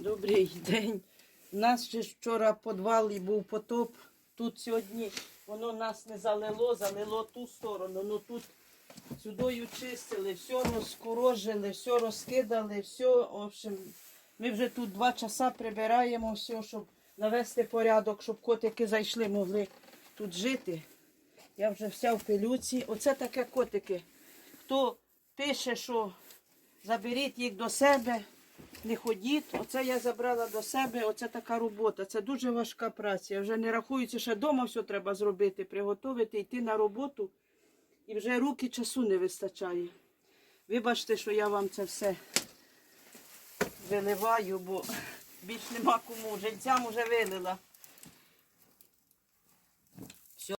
Добрий день. У нас ще вчора підвал і був потоп. Тут сьогодні воно нас не залило, залило ту сторону. Ну тут сюдою чистили, все розкорожили, все розкидали, все. Общем, ми вже тут два часа прибираємо все, щоб навести порядок, щоб котики зайшли, могли тут жити. Я вже вся в пилюці. Оце таке котики. Хто пише, що заберіть їх до себе, не ходіть. Оце я забрала до себе, оце така робота. Це дуже важка праця. Вже не рахується, ще вдома все треба зробити, приготувати, йти на роботу. І вже руки часу не вистачає. Вибачте, що я вам це все виливаю, бо більш нема кому. Жильцям вже вилила.